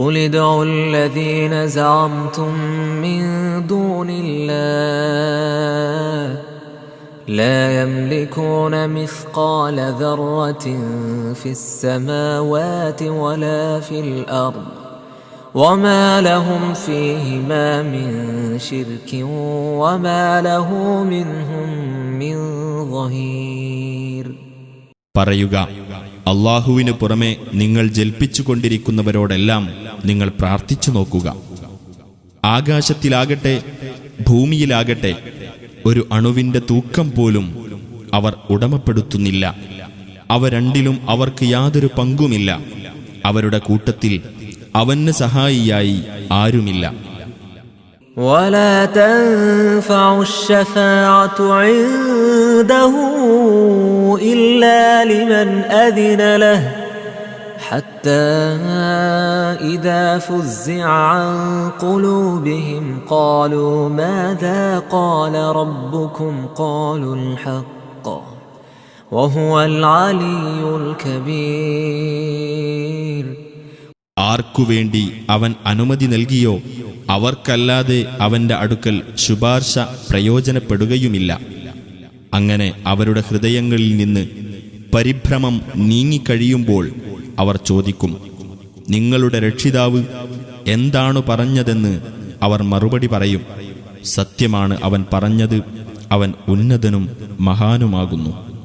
قل ادعوا الذين زعمتم من دون الله لا يملكون مثقال ذرة في السماوات ولا في الأرض وما لهم فيهما من شرك وما له منهم من ظهير പറയുക അള്ളാഹുവിനു പുറമെ നിങ്ങൾ ജൽപ്പിച്ചുകൊണ്ടിരിക്കുന്നവരോടെല്ലാം നിങ്ങൾ പ്രാർത്ഥിച്ചു നോക്കുക ആകാശത്തിലാകട്ടെ ഭൂമിയിലാകട്ടെ ഒരു അണുവിന്റെ തൂക്കം പോലും അവർ ഉടമപ്പെടുത്തുന്നില്ല അവ രണ്ടിലും അവർക്ക് യാതൊരു പങ്കുമില്ല അവരുടെ കൂട്ടത്തിൽ അവന് സഹായിയായി ആരുമില്ല ولا تنفع الشفاعة عنده إلا لمن أذن له حتى إذا فزع عن قلوبهم قالوا ماذا قال ربكم قالوا الحق وهو العلي الكبير ആർക്കുവേണ്ടി അവൻ അനുമതി നൽകിയോ അവർക്കല്ലാതെ അവന്റെ അടുക്കൽ ശുപാർശ പ്രയോജനപ്പെടുകയുമില്ല അങ്ങനെ അവരുടെ ഹൃദയങ്ങളിൽ നിന്ന് പരിഭ്രമം നീങ്ങിക്കഴിയുമ്പോൾ അവർ ചോദിക്കും നിങ്ങളുടെ രക്ഷിതാവ് എന്താണ് പറഞ്ഞതെന്ന് അവർ മറുപടി പറയും. സത്യമാണ് അവൻ പറഞ്ഞത്. അവൻ ഉന്നതനും മഹാനുമാകുന്നു.